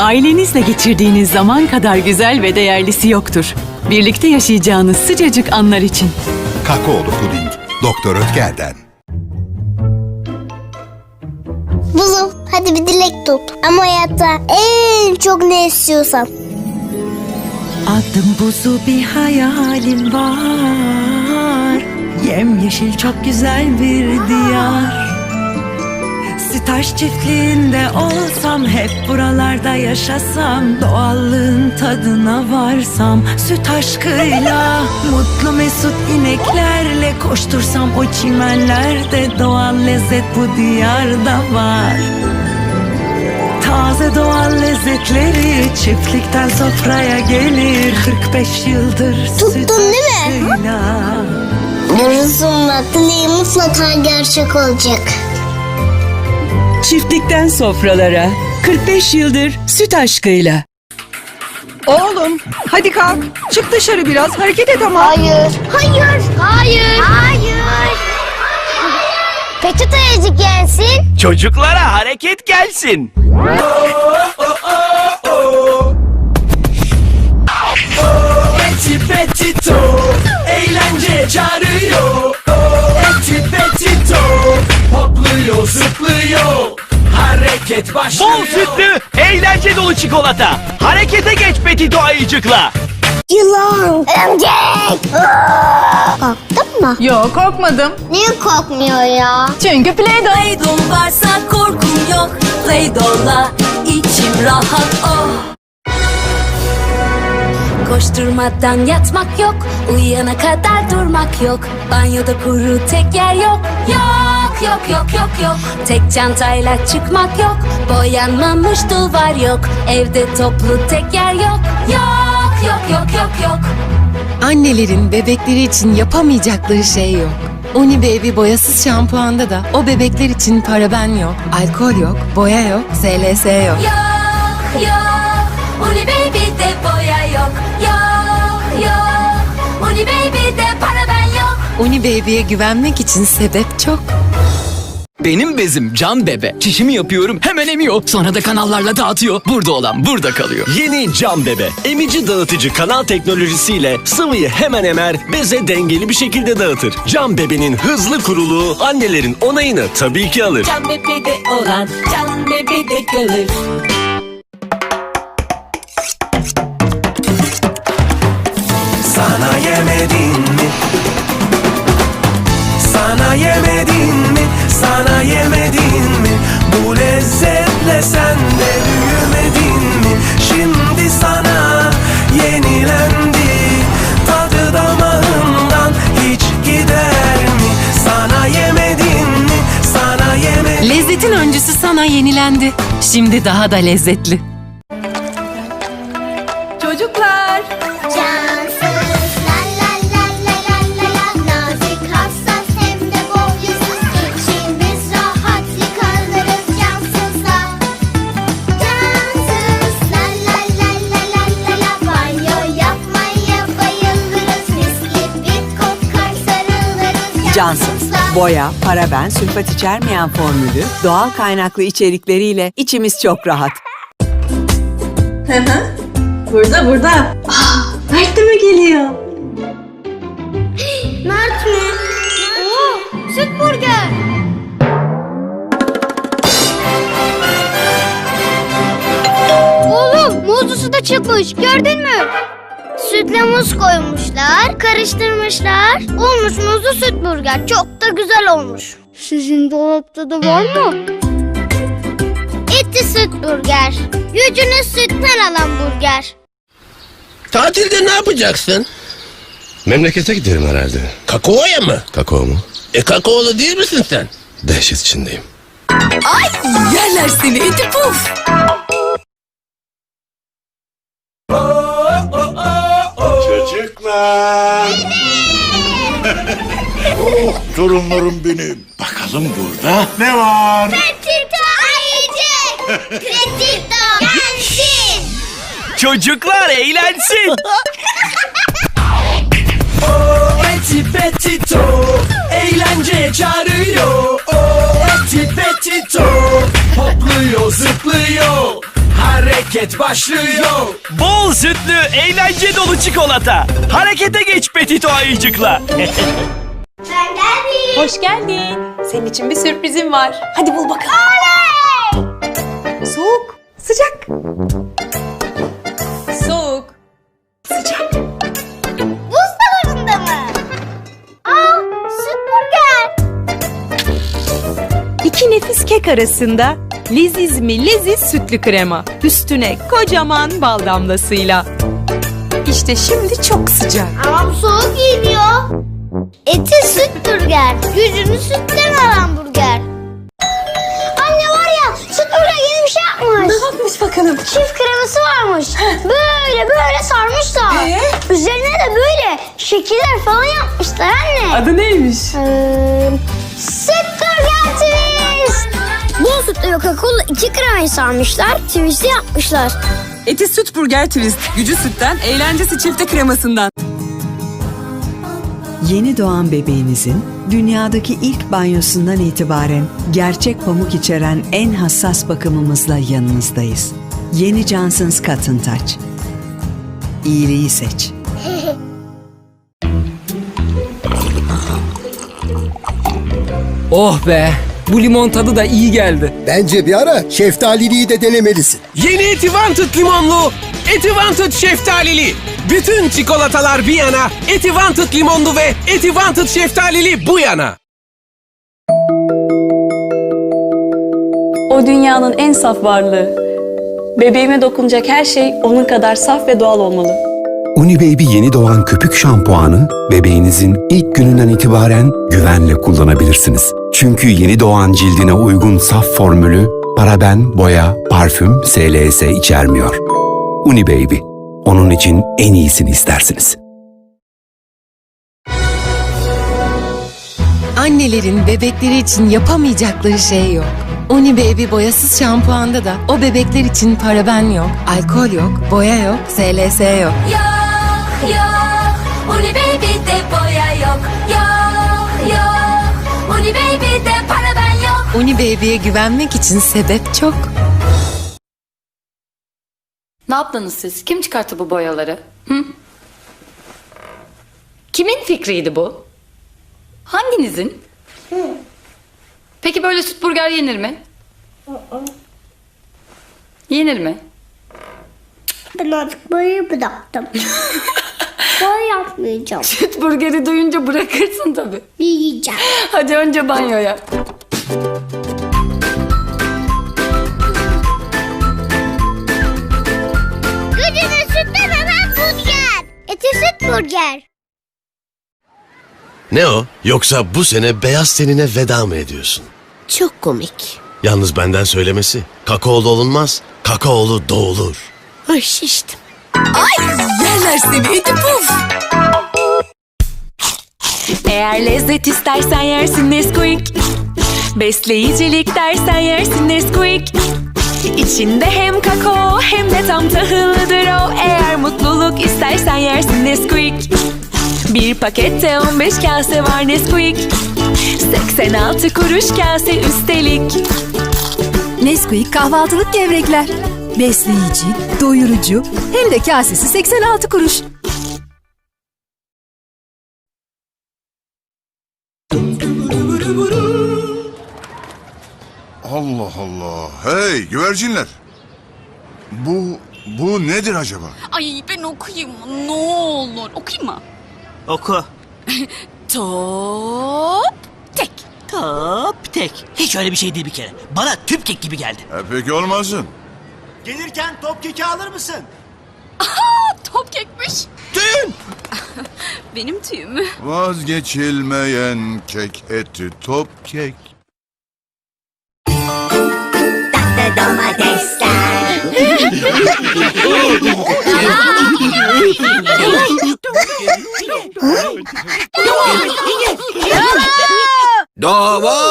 ailenizle geçirdiğiniz zaman kadar güzel ve değerlisi yoktur. Birlikte yaşayacağınız sıcacık anlar için. Kakaolu puding. Doktor Ötker'den. Buzum hadi bir dilek tut. Ama hayatta en çok ne istiyorsan. Adım buzu bir hayalim var Yemyeşil çok güzel bir diyar Sitaş çiftliğinde olsam Hep buralarda yaşasam Doğallığın tadına varsam Süt aşkıyla Mutlu mesut ineklerle Koştursam o çimenlerde Doğal lezzet bu diyarda var Taze doğal lezzetleri çiftlikten sofraya gelir 45 yıldır Tuttun süt değil mi? aşkıyla. Dileğim mutlaka gerçek olacak. Çiftlikten sofralara 45 yıldır süt aşkıyla. Oğlum hadi kalk. Çık dışarı biraz hareket et ama. Hayır. Hayır. Hayır. Hayır. Peçete ayıcık gelsin. Çocuklara hareket gelsin. Eğlence dolu çikolata. Harekete geç Petito ayıcıkla. Yılan. Örümcek. Korktun mu? Yok korkmadım. Niye korkmuyor ya? Çünkü Play-Doh. Play-Doh varsa korkum yok Play-Doh'la içim rahat oh Koşturmadan yatmak yok Uyuyana kadar durmak yok Banyoda kuru tek yer yok Yok yok yok yok yok Tek çantayla çıkmak yok. Boyanmamış duvar yok. Evde toplu tek yer yok. Yok yok yok yok yok. Annelerin bebekleri için yapamayacakları şey yok. Uni Baby boyasız şampuanda da o bebekler için paraben yok, alkol yok, boya yok, SLS yok. Yok yok. Uni Baby'de boya yok. Yok yok. Uni Baby'de para ben yok. Uni Baby'ye güvenmek için sebep çok. Benim bezim can bebe. Çişimi yapıyorum hemen emiyor. Sonra da kanallarla dağıtıyor. Burada olan burada kalıyor. Yeni Cam Bebe. Emici dağıtıcı kanal teknolojisiyle sıvıyı hemen emer, beze dengeli bir şekilde dağıtır. Cam Bebe'nin hızlı kuruluğu annelerin onayını tabii ki alır. Can bebede olan can bebede kalır Sana yemedin sen de büyümedin mi? Şimdi sana yenilendi Tadı damağından hiç gider mi? Sana yemedin mi? Sana yemedin Lezzetin öncüsü sana yenilendi. Şimdi daha da lezzetli. Cansızla Boya, paraben, sülfat içermeyen formülü, doğal kaynaklı içerikleriyle içimiz çok rahat. Burada burada. Aa, Mert de mi geliyor? Mert mi? Oo, süt burger Oğlum muzlusu da çıkmış gördün mü? Sütle muz koymuşlar, karıştırmışlar. Olmuş muzlu süt burger. Çok da güzel olmuş. Sizin dolapta da var mı? Etli süt burger. Gücünü sütten alan burger. Tatilde ne yapacaksın? Memlekete giderim herhalde. Kakao'ya mı? Kakao mu? E kakaolu değil misin sen? Dehşet içindeyim. Yerler seni iti puf Çocuklar. oh torunlarım benim. Bakalım burada ne var? Petito ayıcık. Petito gelsin. Çocuklar eğlensin. Eti Petito eğlence çağırıyor. Eti Petito hopluyor zıplıyor. Hareket başlıyor. Bol sütlü, eğlence dolu çikolata. Harekete geç Petito ayıcıkla. Ben geldim. Hoş geldin. Senin için bir sürprizim var. Hadi bul bakalım. Soğuk, sıcak. Soğuk, sıcak. Buzdolabında mı? Aa, süt burger. İki nefis kek arasında leziz mi leziz sütlü krema. Üstüne kocaman bal damlasıyla. İşte şimdi çok sıcak. Ama bu soğuk giyiniyor. Eti süt burger. Gücünü sütten alan burger. Anne var ya süt burger yeni bir şey yapmış. Ne yapmış bakalım? Çift kreması varmış. Böyle böyle sarmışlar. Üzerine de böyle şekiller falan yapmışlar anne. Adı neymiş? Ee, süt burger twist. Sütlü ve kakaolu iki kremayı sarmışlar. Twist'i yapmışlar. Eti süt burger twist. Gücü sütten, eğlencesi çifte kremasından. Yeni doğan bebeğinizin dünyadaki ilk banyosundan itibaren gerçek pamuk içeren en hassas bakımımızla yanınızdayız. Yeni Johnson's Cotton Touch. İyiliği seç. Oh be. Bu limon tadı da iyi geldi. Bence bir ara şeftaliliği de denemelisin. Yeni Etivanted limonlu, Etivanted şeftalili. Bütün çikolatalar bir yana, Etivanted limonlu ve Etivanted şeftalili bu yana. O dünyanın en saf varlığı. Bebeğime dokunacak her şey onun kadar saf ve doğal olmalı. Unibaby yeni doğan köpük şampuanı bebeğinizin ilk gününden itibaren güvenle kullanabilirsiniz. Çünkü yeni doğan cildine uygun saf formülü paraben, boya, parfüm, SLS içermiyor. Unibaby. Onun için en iyisini istersiniz. Annelerin bebekleri için yapamayacakları şey yok. Uni Baby boyasız şampuanda da o bebekler için paraben yok, alkol yok, boya yok, SLS yok. Yok yok Uni Baby'de boya yok Yok yok Uni Baby'de para ben yok Uni Baby'ye güvenmek için sebep çok. Ne yaptınız siz? Kim çıkarttı bu boyaları? Hı? Kimin fikriydi bu? Hanginizin? Peki böyle süt burger yenir mi? Yenir mi? Ben artık böyle bıraktım. böyle yapmayacağım. Süt burgeri duyunca bırakırsın tabii. Yiyeceğim. Hadi önce banyoya. Gücünü sütten alan burger. Eti süt burger. Ne o? Yoksa bu sene beyaz tenine veda mı ediyorsun? Çok komik. Yalnız benden söylemesi. Kakaolu olunmaz, kakaolu doğulur. Ay şiştim. Yerler seni iti puf. Eğer lezzet istersen yersin Nesquik. Besleyicilik dersen yersin Nesquik. İçinde hem kakao hem de tam tahıllıdır o. Eğer mutluluk istersen yersin Nesquik. Bir pakette 15 kase var Nesquik. 86 kuruş kase üstelik. Nesquik kahvaltılık gevrekler Besleyici, doyurucu hem de kasesi 86 kuruş Allah Allah. Hey güvercinler. Bu bu nedir acaba? Ay ben okuyayım ne olur okuyayım mı? Oku. Top tek Top tek. Hiç öyle bir şey değil bir kere. Bana tüp kek gibi geldi. E, peki olmasın. Gelirken top keki alır mısın? Top kekmiş Düğün. Benim tüyüm mü? Vazgeçilmeyen kek eti top kek. Dava.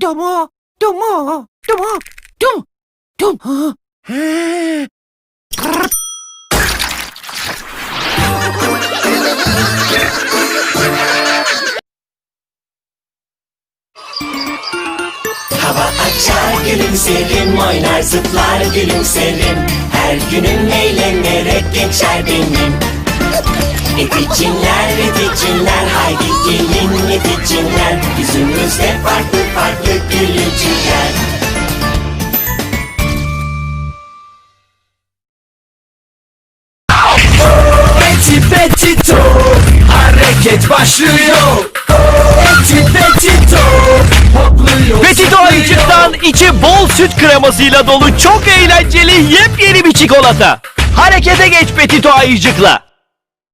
Domo, domo, domo, domo, domo. Thank you. Hava açar gülümserim oynar zıplar gülümserim Her günüm eğlenerek geçer benim. Eticinler eticinler haydi gelin eticinler Yüzümüzde farklı farklı gülücükler Beti Beti To Hareket başlıyor Ayıcıktan içi bol süt kremasıyla dolu çok eğlenceli yepyeni bir çikolata. Harekete geç Petito ayıcıkla.